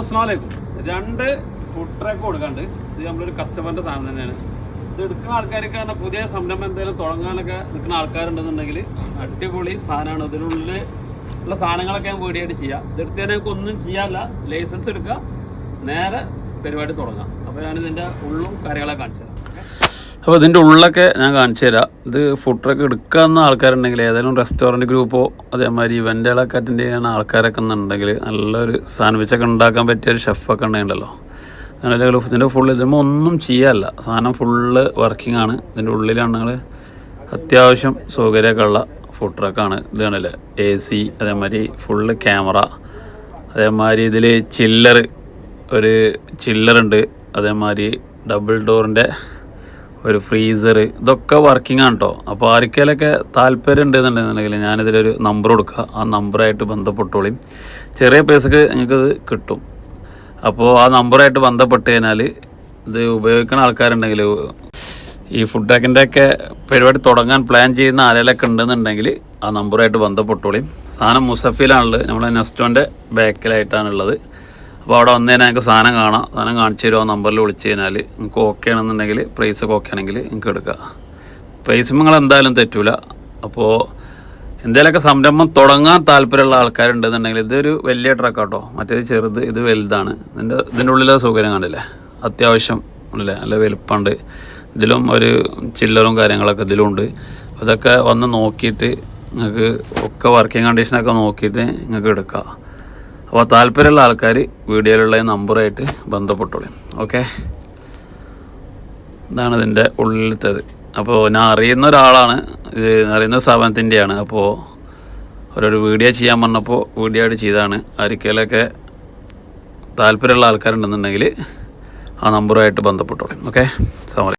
അസ്സലാമലൈക്കും രണ്ട് food track കൊടുക്കാണ്ട് ഇത് നമ്മളൊരു കസ്റ്റമറിന്റെ സാധനം തന്നെയാണ്. ഇത് എടുക്കുന്ന ആൾക്കാർക്ക് പറഞ്ഞാൽ പുതിയ സംരംഭം എന്തെങ്കിലും തുടങ്ങാനൊക്കെ നിൽക്കുന്ന ആൾക്കാരുണ്ടെന്നുണ്ടെങ്കിൽ അടിപൊളി സാധനമാണ്. ഇതിനുള്ളിൽ ഉള്ള സാധനങ്ങളൊക്കെ ഞാൻ വീടിയായിട്ട് ചെയ്യാം. ഇതെടുത്ത് ഞങ്ങൾക്ക് ഒന്നും ചെയ്യാല്ല ലൈസൻസ് എടുക്കുക നേരെ പരിപാടി തുടങ്ങാം. അപ്പോൾ ഞാൻ ഇതിന്റെ ഉള്ളും കാര്യങ്ങളൊക്കെ കാണിച്ചു തരാം. അപ്പോൾ ഇതിന്റെ ഉള്ളൊക്കെ ഞാൻ കാണിച്ചു തരാം. ഇത് ഫുഡ് ട്രക്ക് എടുക്കാവുന്ന ആൾക്കാരുണ്ടെങ്കിൽ ഏതെങ്കിലും റെസ്റ്റോറന്റ് ഗ്രൂപ്പോ അതേമാതിരി ഇവന്റുകളൊക്കെ അറ്റൻഡ് ചെയ്യുന്ന ആൾക്കാരൊക്കെ ഉണ്ടെങ്കിൽ നല്ലൊരു സാൻഡ്വിച്ചൊക്കെ ഉണ്ടാക്കാൻ പറ്റിയ ഒരു ഷെഫൊക്കെ ഉണ്ടെങ്കിലല്ലോ. അങ്ങനെ ഇതിന്റെ ഫുൾ ഇതുമ്പോൾ ഒന്നും ചെയ്യാല്ല സാധനം ഫുള്ള് വർക്കിംഗ് ആണ്. ഇതിന്റെ ഉള്ളിലാണെങ്കിൽ അത്യാവശ്യം സൗകര്യമൊക്കെ ഉള്ള ഫുഡ് ട്രക്കാണ് ഇത് എ സി അതേമാതിരി ഫുള്ള് ക്യാമറ അതേമാതിരി ഇതിൽ ചില്ലർ ഒരു ചില്ലറുണ്ട് അതേമാതിരി ഡബിൾ ഡോറിന്റെ ഒരു ഫ്രീസർ ഇതൊക്കെ വർക്കിംഗ് ആണ് കേട്ടോ അപ്പോൾ ആർക്കേലൊക്കെ താല്പര്യം ഉണ്ടെന്നുണ്ടെന്നുണ്ടെങ്കിൽ ഞാനിതിലൊരു നമ്പർ കൊടുക്കുക. ആ നമ്പറായിട്ട് ബന്ധപ്പെട്ടോളി. ചെറിയ പൈസക്ക് നിങ്ങൾക്കിത് കിട്ടും. അപ്പോൾ ആ നമ്പറായിട്ട് ബന്ധപ്പെട്ട് കഴിഞ്ഞാൽ ഇത് ഉപയോഗിക്കുന്ന ആൾക്കാരുണ്ടെങ്കിൽ ഈ ഫുഡ് ടാക്കിന്റെ ഒക്കെ പരിപാടി തുടങ്ങാൻ പ്ലാൻ ചെയ്യുന്ന ആരെങ്കിലൊക്കെ ഉണ്ടെന്നുണ്ടെങ്കിൽ ആ നമ്പറായിട്ട് ബന്ധപ്പെട്ടോളി. സാധനം മുസഫിലാണുള്ളത്. നമ്മളെ നെസ്റ്റോന്റെ ബാക്കിലായിട്ടാണുള്ളത് അപ്പോൾ അവിടെ വന്നു കഴിഞ്ഞാൽ നിങ്ങൾക്ക് സാധനം കാണാം. സാധനം കാണിച്ചു തരുമോ നമ്പറിൽ വിളിച്ചു കഴിഞ്ഞാൽ നിങ്ങൾക്ക് ഓക്കെ ആണെന്നുണ്ടെങ്കിൽ പ്രൈസ് ഒക്കെ ഓക്കെ ആണെങ്കിൽ നിങ്ങൾക്ക് എടുക്കുക പ്രൈസ് നിങ്ങൾ എന്തായാലും തെറ്റൂല. അപ്പോൾ എന്തെങ്കിലുമൊക്കെ സംരംഭം തുടങ്ങാൻ താല്പര്യമുള്ള ആൾക്കാരുണ്ടെന്നുണ്ടെങ്കിൽ ഇതൊരു വലിയ ട്രക്ക് കേട്ടോ മറ്റേത് ചെറുത് ഇത് വലുതാണ്. ഇതിന്റെ ഇതിന്റെ ഉള്ളിലെ സൗകര്യം കണ്ടില്ലേ? അത്യാവശ്യം ഉണ്ടല്ലേ? നല്ല വലുപ്പമുണ്ട്. ഇതിലും ഒരു ചില്ലറും കാര്യങ്ങളൊക്കെ ഇതിലുമുണ്ട് അതൊക്കെ വന്ന് നോക്കിയിട്ട് നിങ്ങൾക്ക് ഒക്കെ വർക്കിംഗ് കണ്ടീഷനൊക്കെ നോക്കിയിട്ട് നിങ്ങൾക്ക് എടുക്കാം. അപ്പോൾ താല്പര്യമുള്ള ആൾക്കാർ വീഡിയോയിലുള്ള നമ്പറായിട്ട് ബന്ധപ്പെട്ടോളൂ. ഓക്കെ? ഇതാണ് ഇതിന്റെ ഉള്ളിലത്തേത്. അപ്പോൾ ഞാൻ അറിയുന്ന ഒരാളാണ്. ഇത് അറിയുന്ന സ്ഥാപനത്തിന്റെയാണ് അപ്പോൾ ഒരു വീഡിയോ ചെയ്യാൻ പറഞ്ഞപ്പോൾ വീഡിയോ ആയിട്ട് ചെയ്തതാണ്. ആർക്കെങ്കിലൊക്കെ താല്പര്യമുള്ള ആൾക്കാരുണ്ടെന്നുണ്ടെങ്കിൽ ആ നമ്പറുമായിട്ട് ബന്ധപ്പെട്ടോളൂ. ഓക്കെ? സമയം